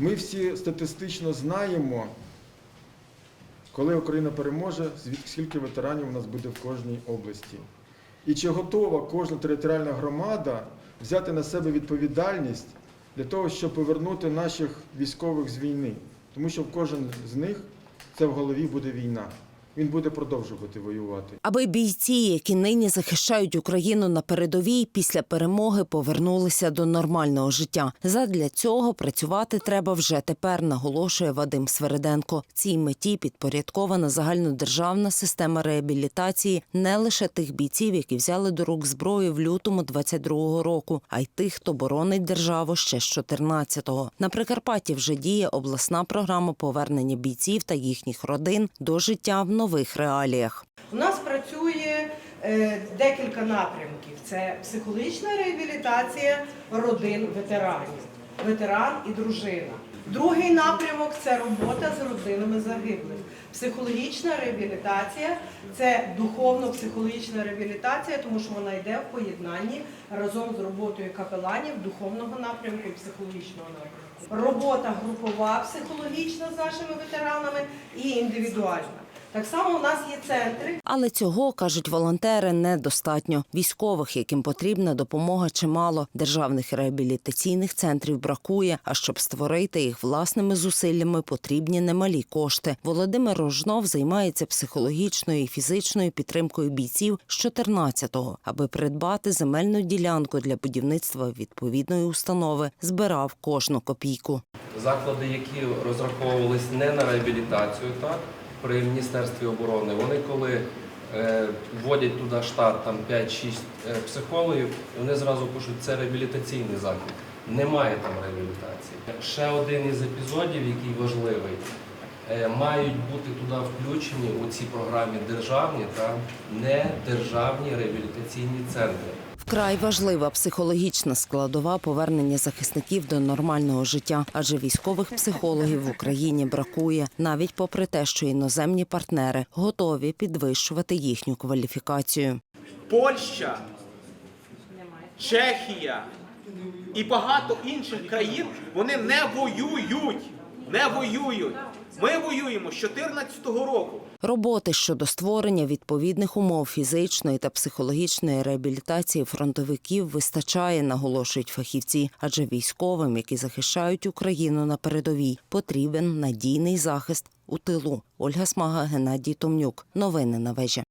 Ми всі статистично знаємо, коли Україна переможе, скільки ветеранів у нас буде в кожній області. І чи готова кожна територіальна громада взяти на себе відповідальність для того, щоб повернути наших військових з війни? Тому що в кожен з них це в голові буде війна. Він буде продовжувати воювати. Аби бійці, які нині захищають Україну на передовій, після перемоги повернулися до нормального життя. Задля цього працювати треба вже тепер, наголошує Вадим Свереденко. Цій меті підпорядкована загальнодержавна система реабілітації не лише тих бійців, які взяли до рук зброю в лютому 22-го року, а й тих, хто боронить державу ще з 14-го. На Прикарпатті вже діє обласна програма повернення бійців та їхніх родин до життя в нових реаліях. У нас працює е, декілька напрямків: це психологічна реабілітація родин ветеранів, ветеран і дружина. Другий напрямок це робота з родинами загиблих. Психологічна реабілітація це духовно-психологічна реабілітація, тому що вона йде в поєднанні разом з роботою капеланів духовного напрямку і психологічного напрямку. Робота групова психологічна з нашими ветеранами і індивідуальна. Так само у нас є центри, Але цього кажуть волонтери недостатньо. Військових, яким потрібна допомога, чимало. Державних реабілітаційних центрів бракує. А щоб створити їх власними зусиллями, потрібні немалі кошти. Володимир Рожнов займається психологічною і фізичною підтримкою бійців з 14-го. Аби придбати земельну ділянку для будівництва відповідної установи, збирав кожну копійку. заклади, які розраховувались не на реабілітацію, так при міністерстві оборони, вони коли е, вводять туди штат там 5-6 е, психологів, вони зразу пишуть, це реабілітаційний заклад. Немає там реабілітації. Ще один із епізодів, який важливий, е, мають бути туди включені у цій програмі державні та недержавні реабілітаційні центри. Вкрай важлива психологічна складова повернення захисників до нормального життя, адже військових психологів в Україні бракує, навіть попри те, що іноземні партнери готові підвищувати їхню кваліфікацію. Польща, Чехія і багато інших країн вони не воюють. Не воюють. Ми воюємо з 2014 року. Роботи щодо створення відповідних умов фізичної та психологічної реабілітації фронтовиків вистачає, наголошують фахівці, адже військовим, які захищають Україну на передовій, потрібен надійний захист у тилу. Ольга Смага, Геннадій Томнюк. Новини на вежі.